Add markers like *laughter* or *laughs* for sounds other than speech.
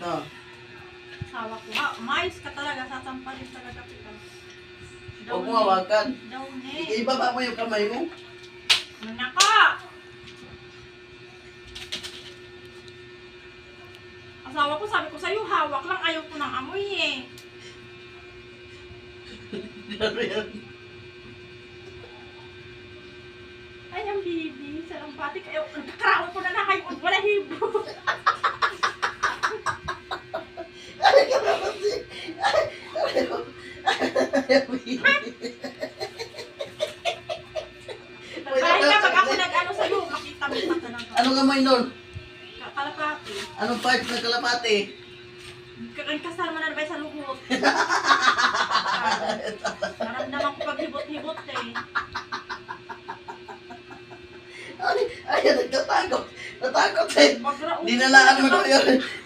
No. Sawa ko. Ha, mais ka talaga. Sasampalin talaga kita. Huwag mo hawakan. Daw Sige, ne. ibaba mo yung kamay mo. Naka! Asawa ko, sabi ko sa'yo, hawak lang. Ayaw ko ng amoy eh. Ano? Ay, ang bibi. Ayaw, nagkakaroon ko na na kayo. Wala hibo. Ay, kalapati. Ay, ayaw. Ayaw. Bahay ka, pag ako nag-ano sa'yo, makita mo pa talaga. Anong kamay nun? Kalapati. Anong part ng kalapati? Ang kasama na ba sa luhot? Naramdaman *laughs* ko pag hibot-hibot eh. Ay, ay, nagtatakot. Natakot eh. Dinalaan mo na yun. *laughs*